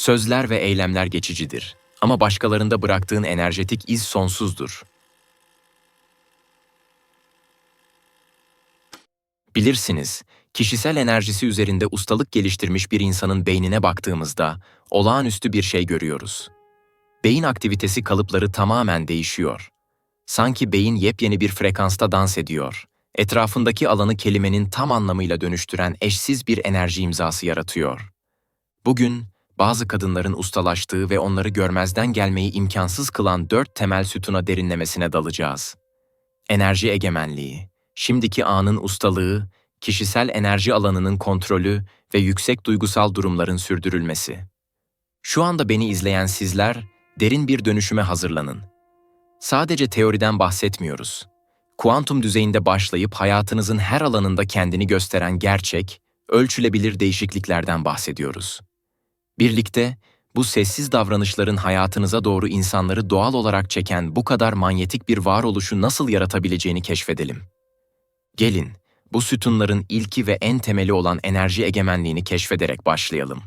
Sözler ve eylemler geçicidir ama başkalarında bıraktığın enerjetik iz sonsuzdur. Bilirsiniz, kişisel enerjisi üzerinde ustalık geliştirmiş bir insanın beynine baktığımızda olağanüstü bir şey görüyoruz. Beyin aktivitesi kalıpları tamamen değişiyor. Sanki beyin yepyeni bir frekansta dans ediyor. Etrafındaki alanı kelimenin tam anlamıyla dönüştüren eşsiz bir enerji imzası yaratıyor. Bugün bazı kadınların ustalaştığı ve onları görmezden gelmeyi imkansız kılan dört temel sütuna derinlemesine dalacağız. Enerji egemenliği, şimdiki anın ustalığı, kişisel enerji alanının kontrolü ve yüksek duygusal durumların sürdürülmesi. Şu anda beni izleyen sizler, derin bir dönüşüme hazırlanın. Sadece teoriden bahsetmiyoruz. Kuantum düzeyinde başlayıp hayatınızın her alanında kendini gösteren gerçek, ölçülebilir değişikliklerden bahsediyoruz. Birlikte bu sessiz davranışların hayatınıza doğru insanları doğal olarak çeken bu kadar manyetik bir varoluşu nasıl yaratabileceğini keşfedelim. Gelin, bu sütunların ilki ve en temeli olan enerji egemenliğini keşfederek başlayalım.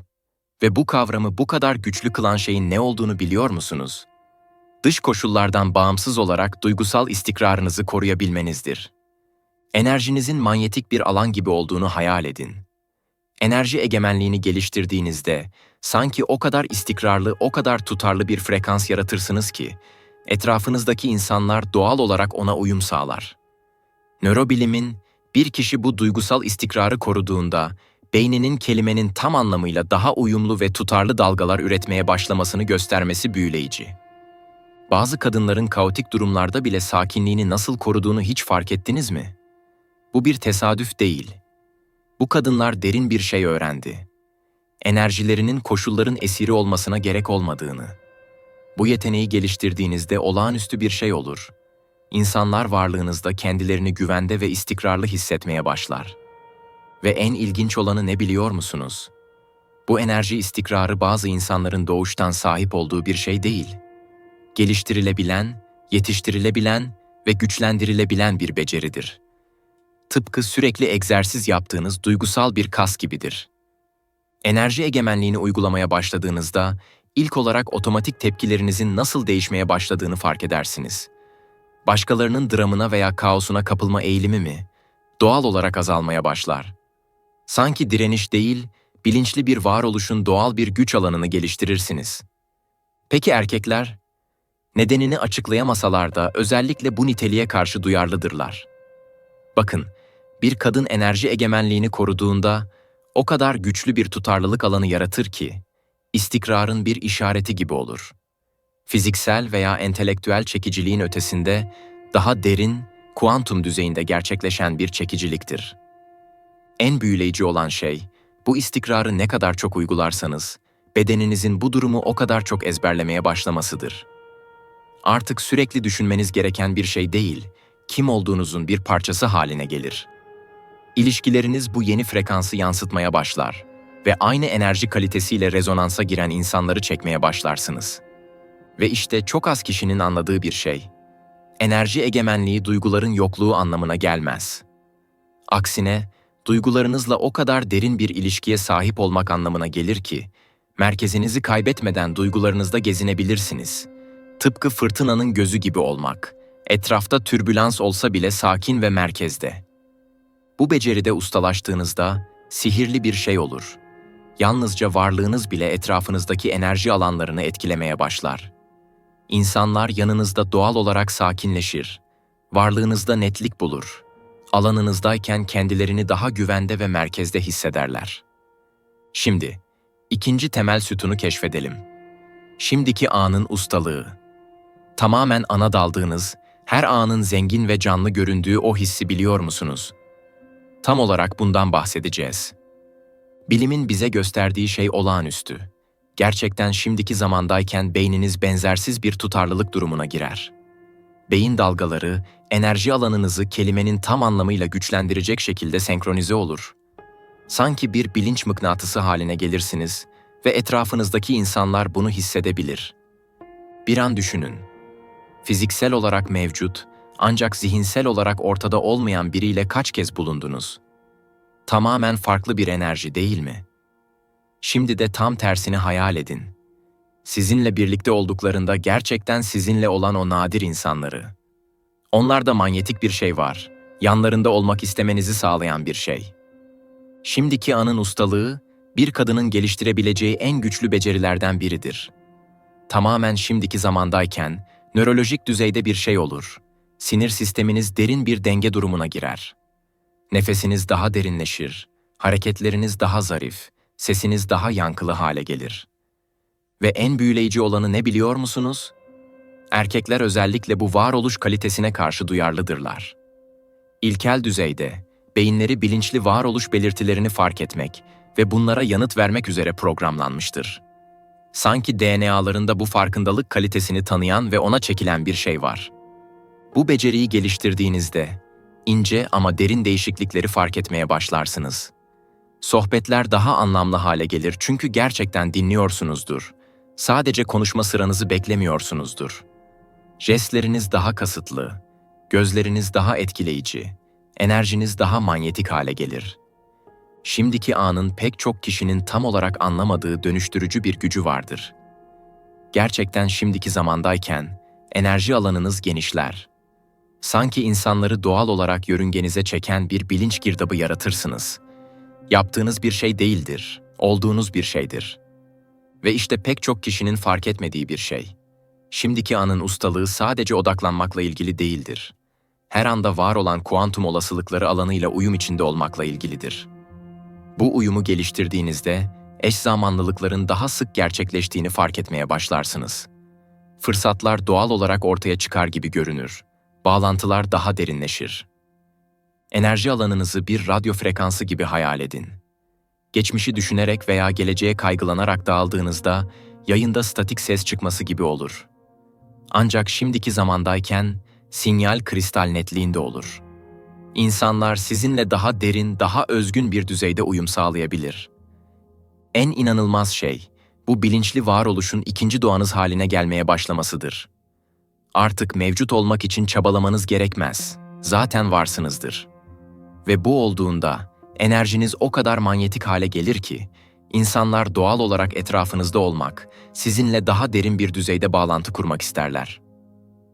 Ve bu kavramı bu kadar güçlü kılan şeyin ne olduğunu biliyor musunuz? Dış koşullardan bağımsız olarak duygusal istikrarınızı koruyabilmenizdir. Enerjinizin manyetik bir alan gibi olduğunu hayal edin. Enerji egemenliğini geliştirdiğinizde sanki o kadar istikrarlı, o kadar tutarlı bir frekans yaratırsınız ki etrafınızdaki insanlar doğal olarak ona uyum sağlar. Nörobilimin bir kişi bu duygusal istikrarı koruduğunda beyninin kelimenin tam anlamıyla daha uyumlu ve tutarlı dalgalar üretmeye başlamasını göstermesi büyüleyici. Bazı kadınların kaotik durumlarda bile sakinliğini nasıl koruduğunu hiç fark ettiniz mi? Bu bir tesadüf değil. Bu kadınlar derin bir şey öğrendi. Enerjilerinin koşulların esiri olmasına gerek olmadığını. Bu yeteneği geliştirdiğinizde olağanüstü bir şey olur. İnsanlar varlığınızda kendilerini güvende ve istikrarlı hissetmeye başlar. Ve en ilginç olanı ne biliyor musunuz? Bu enerji istikrarı bazı insanların doğuştan sahip olduğu bir şey değil. Geliştirilebilen, yetiştirilebilen ve güçlendirilebilen bir beceridir. Tıpkı sürekli egzersiz yaptığınız duygusal bir kas gibidir. Enerji egemenliğini uygulamaya başladığınızda ilk olarak otomatik tepkilerinizin nasıl değişmeye başladığını fark edersiniz. Başkalarının dramına veya kaosuna kapılma eğilimi mi doğal olarak azalmaya başlar. Sanki direniş değil, bilinçli bir varoluşun doğal bir güç alanını geliştirirsiniz. Peki erkekler? Nedenini açıklayamasalar da özellikle bu niteliğe karşı duyarlıdırlar. Bakın, bir kadın enerji egemenliğini koruduğunda o kadar güçlü bir tutarlılık alanı yaratır ki istikrarın bir işareti gibi olur. Fiziksel veya entelektüel çekiciliğin ötesinde daha derin, kuantum düzeyinde gerçekleşen bir çekiciliktir. En büyüleyici olan şey, bu istikrarı ne kadar çok uygularsanız, bedeninizin bu durumu o kadar çok ezberlemeye başlamasıdır. Artık sürekli düşünmeniz gereken bir şey değil, kim olduğunuzun bir parçası haline gelir. İlişkileriniz bu yeni frekansı yansıtmaya başlar ve aynı enerji kalitesiyle rezonansa giren insanları çekmeye başlarsınız. Ve işte çok az kişinin anladığı bir şey. Enerji egemenliği duyguların yokluğu anlamına gelmez. Aksine, duygularınızla o kadar derin bir ilişkiye sahip olmak anlamına gelir ki, merkezinizi kaybetmeden duygularınızda gezinebilirsiniz. Tıpkı fırtınanın gözü gibi olmak.'' Etrafta türbülans olsa bile sakin ve merkezde. Bu beceride ustalaştığınızda sihirli bir şey olur. Yalnızca varlığınız bile etrafınızdaki enerji alanlarını etkilemeye başlar. İnsanlar yanınızda doğal olarak sakinleşir. Varlığınızda netlik bulur. Alanınızdayken kendilerini daha güvende ve merkezde hissederler. Şimdi, ikinci temel sütunu keşfedelim. Şimdiki anın ustalığı. Tamamen ana daldığınız, her anın zengin ve canlı göründüğü o hissi biliyor musunuz? Tam olarak bundan bahsedeceğiz. Bilimin bize gösterdiği şey olağanüstü. Gerçekten şimdiki zamandayken beyniniz benzersiz bir tutarlılık durumuna girer. Beyin dalgaları, enerji alanınızı kelimenin tam anlamıyla güçlendirecek şekilde senkronize olur. Sanki bir bilinç mıknatısı haline gelirsiniz ve etrafınızdaki insanlar bunu hissedebilir. Bir an düşünün fiziksel olarak mevcut ancak zihinsel olarak ortada olmayan biriyle kaç kez bulundunuz? Tamamen farklı bir enerji değil mi? Şimdi de tam tersini hayal edin. Sizinle birlikte olduklarında gerçekten sizinle olan o nadir insanları. Onlarda manyetik bir şey var. Yanlarında olmak istemenizi sağlayan bir şey. Şimdiki anın ustalığı, bir kadının geliştirebileceği en güçlü becerilerden biridir. Tamamen şimdiki zamandayken, nörolojik düzeyde bir şey olur. Sinir sisteminiz derin bir denge durumuna girer. Nefesiniz daha derinleşir, hareketleriniz daha zarif, sesiniz daha yankılı hale gelir. Ve en büyüleyici olanı ne biliyor musunuz? Erkekler özellikle bu varoluş kalitesine karşı duyarlıdırlar. İlkel düzeyde, beyinleri bilinçli varoluş belirtilerini fark etmek ve bunlara yanıt vermek üzere programlanmıştır. Sanki DNA'larında bu farkındalık kalitesini tanıyan ve ona çekilen bir şey var. Bu beceriyi geliştirdiğinizde ince ama derin değişiklikleri fark etmeye başlarsınız. Sohbetler daha anlamlı hale gelir çünkü gerçekten dinliyorsunuzdur. Sadece konuşma sıranızı beklemiyorsunuzdur. Jestleriniz daha kasıtlı, gözleriniz daha etkileyici, enerjiniz daha manyetik hale gelir. Şimdiki anın pek çok kişinin tam olarak anlamadığı dönüştürücü bir gücü vardır. Gerçekten şimdiki zamandayken enerji alanınız genişler. Sanki insanları doğal olarak yörüngenize çeken bir bilinç girdabı yaratırsınız. Yaptığınız bir şey değildir, olduğunuz bir şeydir. Ve işte pek çok kişinin fark etmediği bir şey. Şimdiki anın ustalığı sadece odaklanmakla ilgili değildir. Her anda var olan kuantum olasılıkları alanıyla uyum içinde olmakla ilgilidir. Bu uyumu geliştirdiğinizde eş zamanlılıkların daha sık gerçekleştiğini fark etmeye başlarsınız. Fırsatlar doğal olarak ortaya çıkar gibi görünür. Bağlantılar daha derinleşir. Enerji alanınızı bir radyo frekansı gibi hayal edin. Geçmişi düşünerek veya geleceğe kaygılanarak dağıldığınızda yayında statik ses çıkması gibi olur. Ancak şimdiki zamandayken sinyal kristal netliğinde olur. İnsanlar sizinle daha derin, daha özgün bir düzeyde uyum sağlayabilir. En inanılmaz şey, bu bilinçli varoluşun ikinci doğanız haline gelmeye başlamasıdır. Artık mevcut olmak için çabalamanız gerekmez. Zaten varsınızdır. Ve bu olduğunda enerjiniz o kadar manyetik hale gelir ki insanlar doğal olarak etrafınızda olmak, sizinle daha derin bir düzeyde bağlantı kurmak isterler.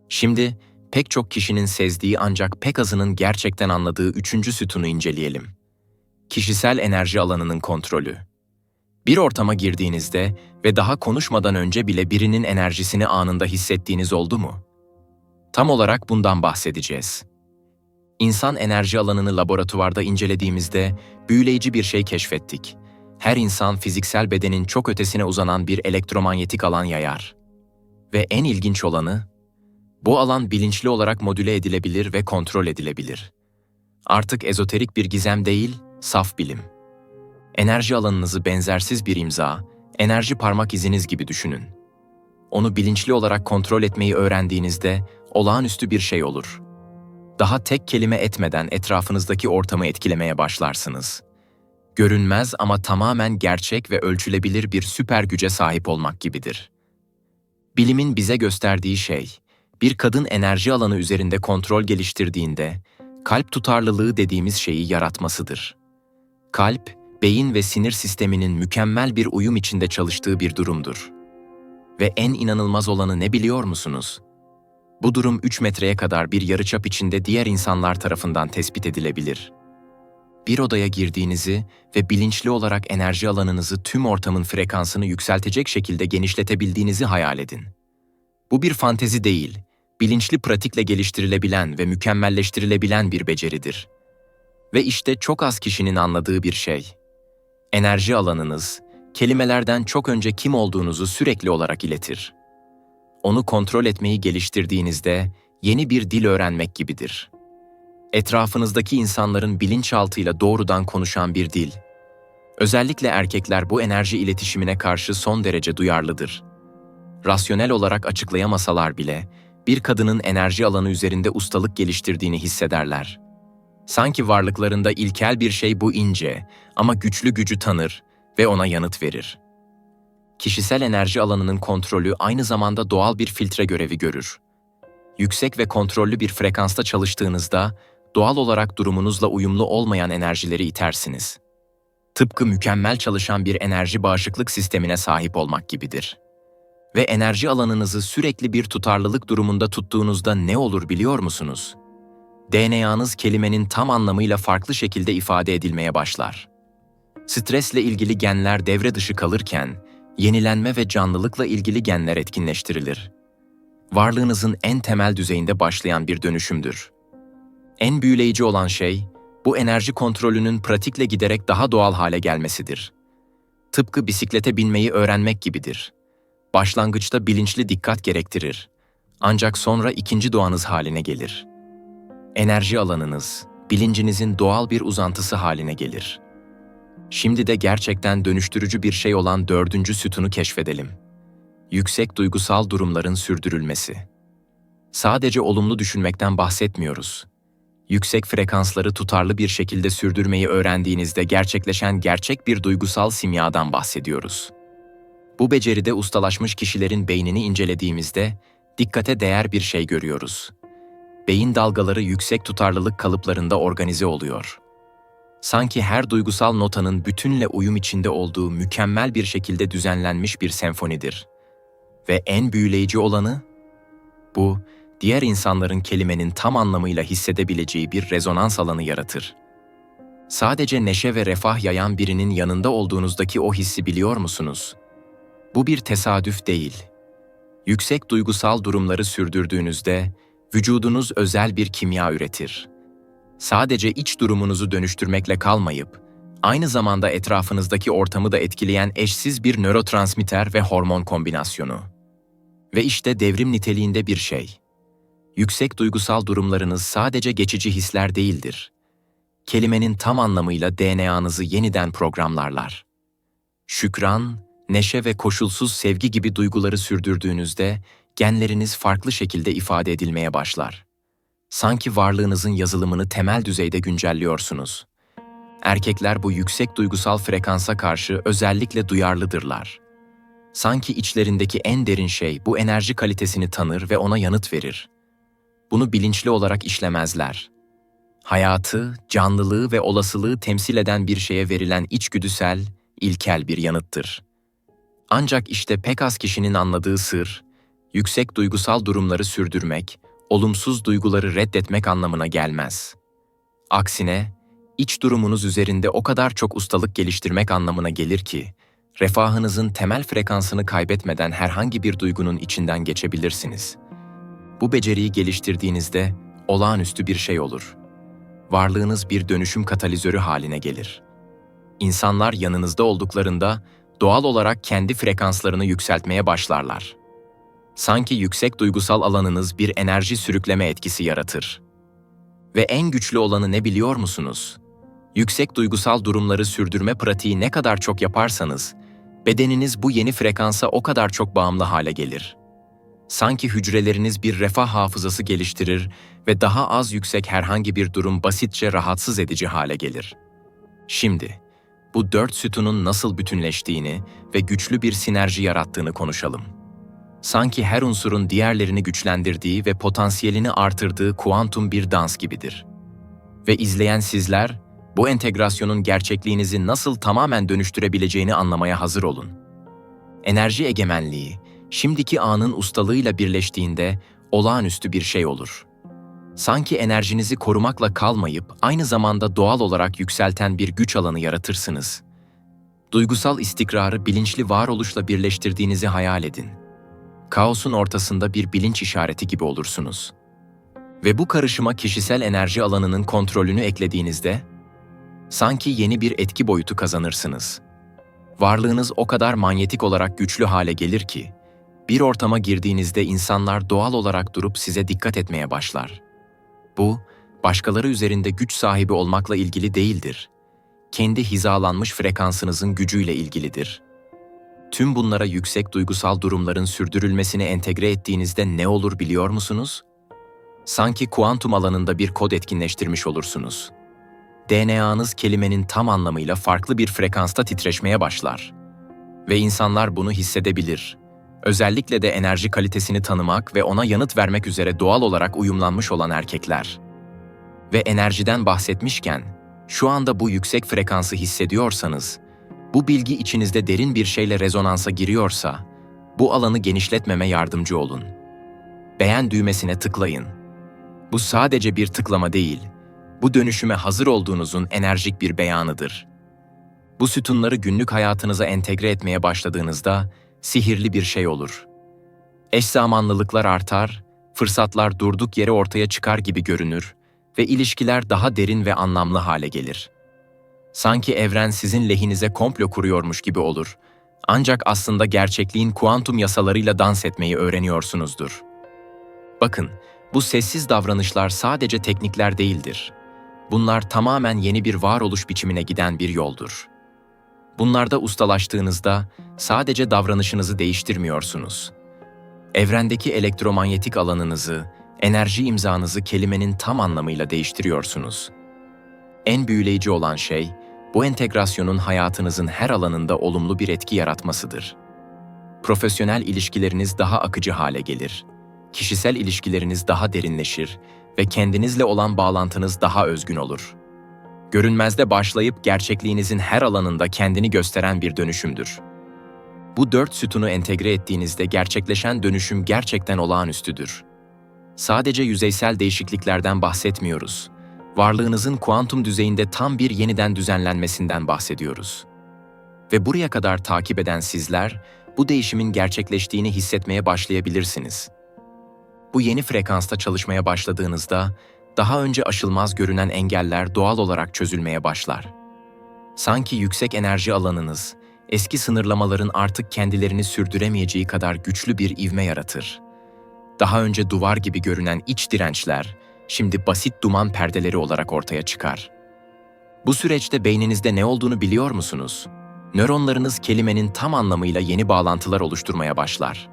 Şimdi pek çok kişinin sezdiği ancak pek azının gerçekten anladığı üçüncü sütunu inceleyelim. Kişisel enerji alanının kontrolü. Bir ortama girdiğinizde ve daha konuşmadan önce bile birinin enerjisini anında hissettiğiniz oldu mu? Tam olarak bundan bahsedeceğiz. İnsan enerji alanını laboratuvarda incelediğimizde büyüleyici bir şey keşfettik. Her insan fiziksel bedenin çok ötesine uzanan bir elektromanyetik alan yayar. Ve en ilginç olanı, bu alan bilinçli olarak modüle edilebilir ve kontrol edilebilir. Artık ezoterik bir gizem değil, saf bilim. Enerji alanınızı benzersiz bir imza, enerji parmak iziniz gibi düşünün. Onu bilinçli olarak kontrol etmeyi öğrendiğinizde olağanüstü bir şey olur. Daha tek kelime etmeden etrafınızdaki ortamı etkilemeye başlarsınız. Görünmez ama tamamen gerçek ve ölçülebilir bir süper güce sahip olmak gibidir. Bilimin bize gösterdiği şey, bir kadın enerji alanı üzerinde kontrol geliştirdiğinde, kalp tutarlılığı dediğimiz şeyi yaratmasıdır. Kalp, beyin ve sinir sisteminin mükemmel bir uyum içinde çalıştığı bir durumdur. Ve en inanılmaz olanı ne biliyor musunuz? Bu durum 3 metreye kadar bir yarıçap içinde diğer insanlar tarafından tespit edilebilir. Bir odaya girdiğinizi ve bilinçli olarak enerji alanınızı tüm ortamın frekansını yükseltecek şekilde genişletebildiğinizi hayal edin. Bu bir fantezi değil, bilinçli pratikle geliştirilebilen ve mükemmelleştirilebilen bir beceridir. Ve işte çok az kişinin anladığı bir şey. Enerji alanınız, kelimelerden çok önce kim olduğunuzu sürekli olarak iletir. Onu kontrol etmeyi geliştirdiğinizde yeni bir dil öğrenmek gibidir. Etrafınızdaki insanların bilinçaltıyla doğrudan konuşan bir dil. Özellikle erkekler bu enerji iletişimine karşı son derece duyarlıdır. Rasyonel olarak açıklayamasalar bile bir kadının enerji alanı üzerinde ustalık geliştirdiğini hissederler. Sanki varlıklarında ilkel bir şey bu ince ama güçlü gücü tanır ve ona yanıt verir. Kişisel enerji alanının kontrolü aynı zamanda doğal bir filtre görevi görür. Yüksek ve kontrollü bir frekansta çalıştığınızda doğal olarak durumunuzla uyumlu olmayan enerjileri itersiniz. tıpkı mükemmel çalışan bir enerji bağışıklık sistemine sahip olmak gibidir. Ve enerji alanınızı sürekli bir tutarlılık durumunda tuttuğunuzda ne olur biliyor musunuz? DNA'nız kelimenin tam anlamıyla farklı şekilde ifade edilmeye başlar. Stresle ilgili genler devre dışı kalırken, yenilenme ve canlılıkla ilgili genler etkinleştirilir. Varlığınızın en temel düzeyinde başlayan bir dönüşümdür. En büyüleyici olan şey, bu enerji kontrolünün pratikle giderek daha doğal hale gelmesidir. Tıpkı bisiklete binmeyi öğrenmek gibidir. Başlangıçta bilinçli dikkat gerektirir. Ancak sonra ikinci doğanız haline gelir. Enerji alanınız, bilincinizin doğal bir uzantısı haline gelir. Şimdi de gerçekten dönüştürücü bir şey olan dördüncü sütunu keşfedelim. Yüksek duygusal durumların sürdürülmesi. Sadece olumlu düşünmekten bahsetmiyoruz yüksek frekansları tutarlı bir şekilde sürdürmeyi öğrendiğinizde gerçekleşen gerçek bir duygusal simyadan bahsediyoruz. Bu beceride ustalaşmış kişilerin beynini incelediğimizde dikkate değer bir şey görüyoruz. Beyin dalgaları yüksek tutarlılık kalıplarında organize oluyor. Sanki her duygusal notanın bütünle uyum içinde olduğu mükemmel bir şekilde düzenlenmiş bir senfonidir. Ve en büyüleyici olanı bu diğer insanların kelimenin tam anlamıyla hissedebileceği bir rezonans alanı yaratır. Sadece neşe ve refah yayan birinin yanında olduğunuzdaki o hissi biliyor musunuz? Bu bir tesadüf değil. Yüksek duygusal durumları sürdürdüğünüzde vücudunuz özel bir kimya üretir. Sadece iç durumunuzu dönüştürmekle kalmayıp, aynı zamanda etrafınızdaki ortamı da etkileyen eşsiz bir nörotransmitter ve hormon kombinasyonu. Ve işte devrim niteliğinde bir şey yüksek duygusal durumlarınız sadece geçici hisler değildir. Kelimenin tam anlamıyla DNA'nızı yeniden programlarlar. Şükran, neşe ve koşulsuz sevgi gibi duyguları sürdürdüğünüzde genleriniz farklı şekilde ifade edilmeye başlar. Sanki varlığınızın yazılımını temel düzeyde güncelliyorsunuz. Erkekler bu yüksek duygusal frekansa karşı özellikle duyarlıdırlar. Sanki içlerindeki en derin şey bu enerji kalitesini tanır ve ona yanıt verir bunu bilinçli olarak işlemezler. Hayatı, canlılığı ve olasılığı temsil eden bir şeye verilen içgüdüsel, ilkel bir yanıttır. Ancak işte pek az kişinin anladığı sır, yüksek duygusal durumları sürdürmek, olumsuz duyguları reddetmek anlamına gelmez. Aksine, iç durumunuz üzerinde o kadar çok ustalık geliştirmek anlamına gelir ki, refahınızın temel frekansını kaybetmeden herhangi bir duygunun içinden geçebilirsiniz.'' Bu beceriyi geliştirdiğinizde olağanüstü bir şey olur. Varlığınız bir dönüşüm katalizörü haline gelir. İnsanlar yanınızda olduklarında doğal olarak kendi frekanslarını yükseltmeye başlarlar. Sanki yüksek duygusal alanınız bir enerji sürükleme etkisi yaratır. Ve en güçlü olanı ne biliyor musunuz? Yüksek duygusal durumları sürdürme pratiği ne kadar çok yaparsanız, bedeniniz bu yeni frekansa o kadar çok bağımlı hale gelir sanki hücreleriniz bir refah hafızası geliştirir ve daha az yüksek herhangi bir durum basitçe rahatsız edici hale gelir. Şimdi, bu dört sütunun nasıl bütünleştiğini ve güçlü bir sinerji yarattığını konuşalım. Sanki her unsurun diğerlerini güçlendirdiği ve potansiyelini artırdığı kuantum bir dans gibidir. Ve izleyen sizler, bu entegrasyonun gerçekliğinizi nasıl tamamen dönüştürebileceğini anlamaya hazır olun. Enerji egemenliği, şimdiki anın ustalığıyla birleştiğinde olağanüstü bir şey olur. Sanki enerjinizi korumakla kalmayıp aynı zamanda doğal olarak yükselten bir güç alanı yaratırsınız. Duygusal istikrarı bilinçli varoluşla birleştirdiğinizi hayal edin. Kaosun ortasında bir bilinç işareti gibi olursunuz. Ve bu karışıma kişisel enerji alanının kontrolünü eklediğinizde, sanki yeni bir etki boyutu kazanırsınız. Varlığınız o kadar manyetik olarak güçlü hale gelir ki, bir ortama girdiğinizde insanlar doğal olarak durup size dikkat etmeye başlar. Bu, başkaları üzerinde güç sahibi olmakla ilgili değildir. Kendi hizalanmış frekansınızın gücüyle ilgilidir. Tüm bunlara yüksek duygusal durumların sürdürülmesini entegre ettiğinizde ne olur biliyor musunuz? Sanki kuantum alanında bir kod etkinleştirmiş olursunuz. DNA'nız kelimenin tam anlamıyla farklı bir frekansta titreşmeye başlar. Ve insanlar bunu hissedebilir Özellikle de enerji kalitesini tanımak ve ona yanıt vermek üzere doğal olarak uyumlanmış olan erkekler. Ve enerjiden bahsetmişken, Şu anda bu yüksek frekansı hissediyorsanız, bu bilgi içinizde derin bir şeyle rezonansa giriyorsa, bu alanı genişletmeme yardımcı olun. Beğen düğmesine tıklayın. Bu sadece bir tıklama değil, bu dönüşüme hazır olduğunuzun enerjik bir beyanıdır. Bu sütunları günlük hayatınıza entegre etmeye başladığınızda sihirli bir şey olur. Eş zamanlılıklar artar, fırsatlar durduk yere ortaya çıkar gibi görünür ve ilişkiler daha derin ve anlamlı hale gelir. Sanki evren sizin lehinize komplo kuruyormuş gibi olur. Ancak aslında gerçekliğin kuantum yasalarıyla dans etmeyi öğreniyorsunuzdur. Bakın, bu sessiz davranışlar sadece teknikler değildir. Bunlar tamamen yeni bir varoluş biçimine giden bir yoldur. Bunlarda ustalaştığınızda sadece davranışınızı değiştirmiyorsunuz. Evrendeki elektromanyetik alanınızı, enerji imzanızı kelimenin tam anlamıyla değiştiriyorsunuz. En büyüleyici olan şey, bu entegrasyonun hayatınızın her alanında olumlu bir etki yaratmasıdır. Profesyonel ilişkileriniz daha akıcı hale gelir. Kişisel ilişkileriniz daha derinleşir ve kendinizle olan bağlantınız daha özgün olur. Görünmezde başlayıp gerçekliğinizin her alanında kendini gösteren bir dönüşümdür. Bu dört sütunu entegre ettiğinizde gerçekleşen dönüşüm gerçekten olağanüstüdür. Sadece yüzeysel değişikliklerden bahsetmiyoruz. Varlığınızın kuantum düzeyinde tam bir yeniden düzenlenmesinden bahsediyoruz. Ve buraya kadar takip eden sizler, bu değişimin gerçekleştiğini hissetmeye başlayabilirsiniz. Bu yeni frekansta çalışmaya başladığınızda, daha önce aşılmaz görünen engeller doğal olarak çözülmeye başlar. Sanki yüksek enerji alanınız, eski sınırlamaların artık kendilerini sürdüremeyeceği kadar güçlü bir ivme yaratır. Daha önce duvar gibi görünen iç dirençler, şimdi basit duman perdeleri olarak ortaya çıkar. Bu süreçte beyninizde ne olduğunu biliyor musunuz? Nöronlarınız kelimenin tam anlamıyla yeni bağlantılar oluşturmaya başlar.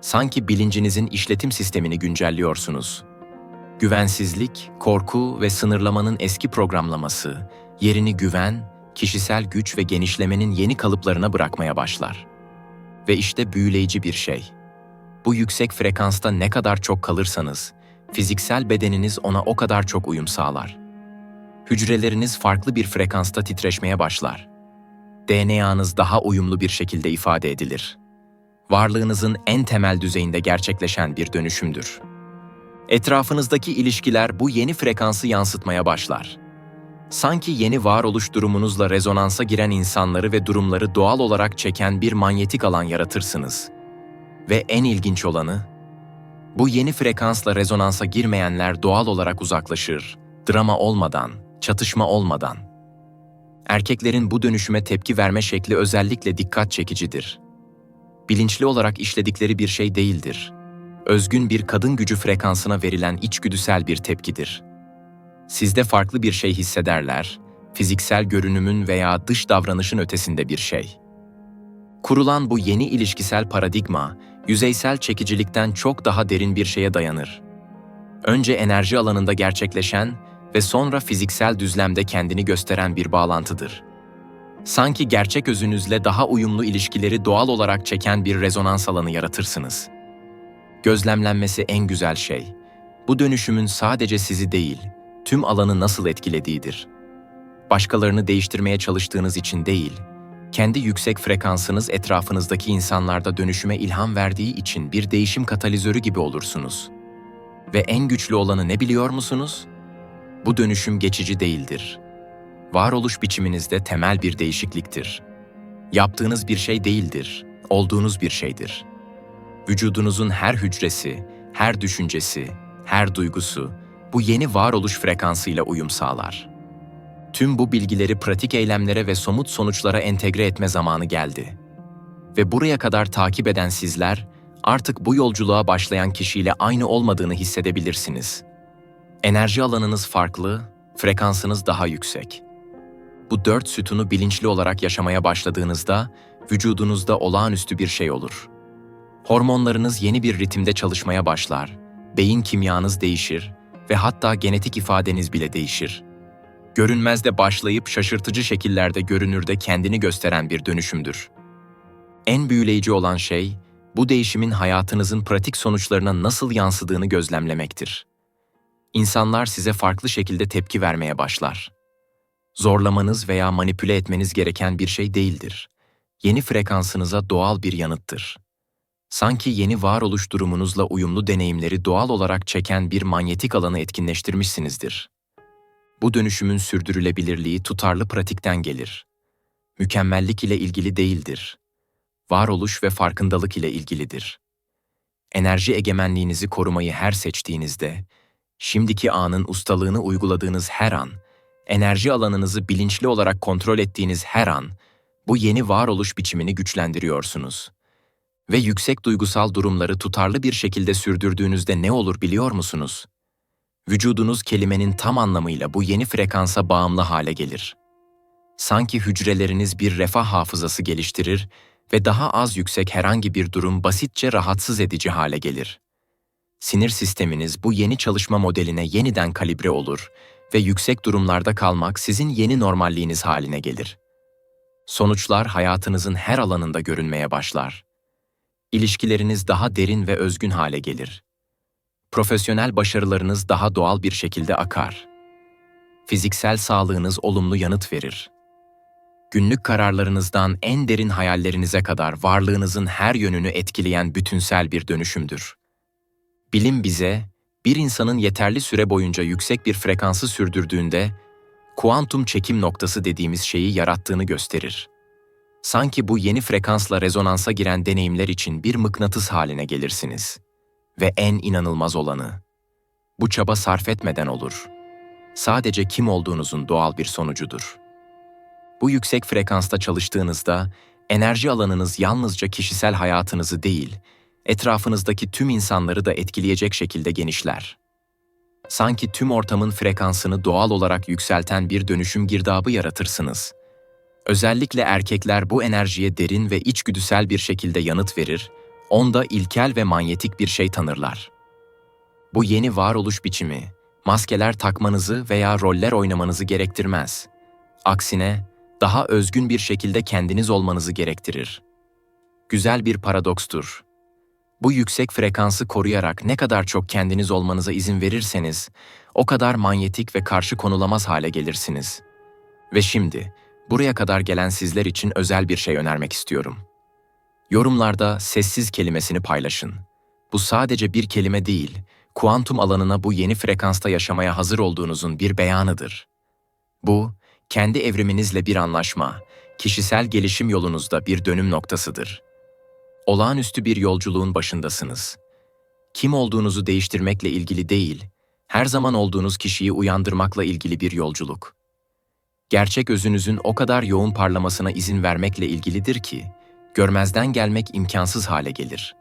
Sanki bilincinizin işletim sistemini güncelliyorsunuz. Güvensizlik, korku ve sınırlamanın eski programlaması, yerini güven, kişisel güç ve genişlemenin yeni kalıplarına bırakmaya başlar. Ve işte büyüleyici bir şey. Bu yüksek frekansta ne kadar çok kalırsanız, fiziksel bedeniniz ona o kadar çok uyum sağlar. Hücreleriniz farklı bir frekansta titreşmeye başlar. DNA'nız daha uyumlu bir şekilde ifade edilir. Varlığınızın en temel düzeyinde gerçekleşen bir dönüşümdür. Etrafınızdaki ilişkiler bu yeni frekansı yansıtmaya başlar. Sanki yeni varoluş durumunuzla rezonansa giren insanları ve durumları doğal olarak çeken bir manyetik alan yaratırsınız. Ve en ilginç olanı, bu yeni frekansla rezonansa girmeyenler doğal olarak uzaklaşır, drama olmadan, çatışma olmadan. Erkeklerin bu dönüşüme tepki verme şekli özellikle dikkat çekicidir. Bilinçli olarak işledikleri bir şey değildir. Özgün bir kadın gücü frekansına verilen içgüdüsel bir tepkidir. Sizde farklı bir şey hissederler, fiziksel görünümün veya dış davranışın ötesinde bir şey. Kurulan bu yeni ilişkisel paradigma, yüzeysel çekicilikten çok daha derin bir şeye dayanır. Önce enerji alanında gerçekleşen ve sonra fiziksel düzlemde kendini gösteren bir bağlantıdır. Sanki gerçek özünüzle daha uyumlu ilişkileri doğal olarak çeken bir rezonans alanı yaratırsınız. Gözlemlenmesi en güzel şey. Bu dönüşümün sadece sizi değil, tüm alanı nasıl etkilediğidir. Başkalarını değiştirmeye çalıştığınız için değil, kendi yüksek frekansınız etrafınızdaki insanlarda dönüşüme ilham verdiği için bir değişim katalizörü gibi olursunuz. Ve en güçlü olanı ne biliyor musunuz? Bu dönüşüm geçici değildir. Varoluş biçiminizde temel bir değişikliktir. Yaptığınız bir şey değildir, olduğunuz bir şeydir. Vücudunuzun her hücresi, her düşüncesi, her duygusu bu yeni varoluş frekansıyla uyum sağlar. Tüm bu bilgileri pratik eylemlere ve somut sonuçlara entegre etme zamanı geldi. Ve buraya kadar takip eden sizler, artık bu yolculuğa başlayan kişiyle aynı olmadığını hissedebilirsiniz. Enerji alanınız farklı, frekansınız daha yüksek. Bu dört sütunu bilinçli olarak yaşamaya başladığınızda, vücudunuzda olağanüstü bir şey olur. Hormonlarınız yeni bir ritimde çalışmaya başlar, beyin kimyanız değişir ve hatta genetik ifadeniz bile değişir. Görünmezde başlayıp şaşırtıcı şekillerde görünürde kendini gösteren bir dönüşümdür. En büyüleyici olan şey, bu değişimin hayatınızın pratik sonuçlarına nasıl yansıdığını gözlemlemektir. İnsanlar size farklı şekilde tepki vermeye başlar. Zorlamanız veya manipüle etmeniz gereken bir şey değildir. Yeni frekansınıza doğal bir yanıttır. Sanki yeni varoluş durumunuzla uyumlu deneyimleri doğal olarak çeken bir manyetik alanı etkinleştirmişsinizdir. Bu dönüşümün sürdürülebilirliği tutarlı pratikten gelir. Mükemmellik ile ilgili değildir. Varoluş ve farkındalık ile ilgilidir. Enerji egemenliğinizi korumayı her seçtiğinizde, şimdiki anın ustalığını uyguladığınız her an, enerji alanınızı bilinçli olarak kontrol ettiğiniz her an, bu yeni varoluş biçimini güçlendiriyorsunuz. Ve yüksek duygusal durumları tutarlı bir şekilde sürdürdüğünüzde ne olur biliyor musunuz? Vücudunuz kelimenin tam anlamıyla bu yeni frekansa bağımlı hale gelir. Sanki hücreleriniz bir refah hafızası geliştirir ve daha az yüksek herhangi bir durum basitçe rahatsız edici hale gelir. Sinir sisteminiz bu yeni çalışma modeline yeniden kalibre olur ve yüksek durumlarda kalmak sizin yeni normalliğiniz haline gelir. Sonuçlar hayatınızın her alanında görünmeye başlar. İlişkileriniz daha derin ve özgün hale gelir. Profesyonel başarılarınız daha doğal bir şekilde akar. Fiziksel sağlığınız olumlu yanıt verir. Günlük kararlarınızdan en derin hayallerinize kadar varlığınızın her yönünü etkileyen bütünsel bir dönüşümdür. Bilim bize, bir insanın yeterli süre boyunca yüksek bir frekansı sürdürdüğünde, kuantum çekim noktası dediğimiz şeyi yarattığını gösterir. Sanki bu yeni frekansla rezonansa giren deneyimler için bir mıknatıs haline gelirsiniz. Ve en inanılmaz olanı, bu çaba sarf etmeden olur. Sadece kim olduğunuzun doğal bir sonucudur. Bu yüksek frekansta çalıştığınızda, enerji alanınız yalnızca kişisel hayatınızı değil, etrafınızdaki tüm insanları da etkileyecek şekilde genişler. Sanki tüm ortamın frekansını doğal olarak yükselten bir dönüşüm girdabı yaratırsınız. Özellikle erkekler bu enerjiye derin ve içgüdüsel bir şekilde yanıt verir, onda ilkel ve manyetik bir şey tanırlar. Bu yeni varoluş biçimi, maskeler takmanızı veya roller oynamanızı gerektirmez. Aksine, daha özgün bir şekilde kendiniz olmanızı gerektirir. Güzel bir paradokstur. Bu yüksek frekansı koruyarak ne kadar çok kendiniz olmanıza izin verirseniz, o kadar manyetik ve karşı konulamaz hale gelirsiniz. Ve şimdi, buraya kadar gelen sizler için özel bir şey önermek istiyorum. Yorumlarda sessiz kelimesini paylaşın. Bu sadece bir kelime değil, kuantum alanına bu yeni frekansta yaşamaya hazır olduğunuzun bir beyanıdır. Bu, kendi evriminizle bir anlaşma, kişisel gelişim yolunuzda bir dönüm noktasıdır. Olağanüstü bir yolculuğun başındasınız. Kim olduğunuzu değiştirmekle ilgili değil, her zaman olduğunuz kişiyi uyandırmakla ilgili bir yolculuk. Gerçek özünüzün o kadar yoğun parlamasına izin vermekle ilgilidir ki, görmezden gelmek imkansız hale gelir.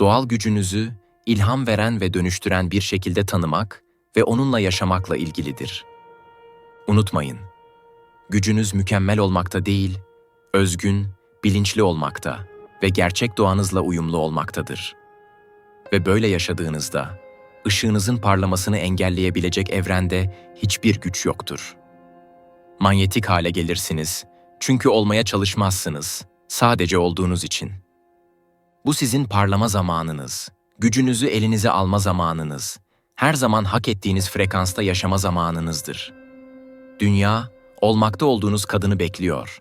Doğal gücünüzü, ilham veren ve dönüştüren bir şekilde tanımak ve onunla yaşamakla ilgilidir. Unutmayın, gücünüz mükemmel olmakta değil, özgün, bilinçli olmakta ve gerçek doğanızla uyumlu olmaktadır. Ve böyle yaşadığınızda, ışığınızın parlamasını engelleyebilecek evrende hiçbir güç yoktur. Manyetik hale gelirsiniz, çünkü olmaya çalışmazsınız, sadece olduğunuz için. Bu sizin parlama zamanınız, gücünüzü elinize alma zamanınız, her zaman hak ettiğiniz frekansta yaşama zamanınızdır. Dünya, olmakta olduğunuz kadını bekliyor.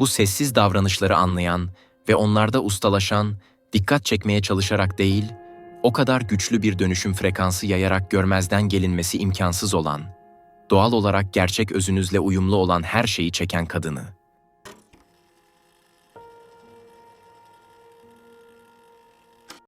Bu sessiz davranışları anlayan ve onlarda ustalaşan, dikkat çekmeye çalışarak değil, o kadar güçlü bir dönüşüm frekansı yayarak görmezden gelinmesi imkansız olan, doğal olarak gerçek özünüzle uyumlu olan her şeyi çeken kadını.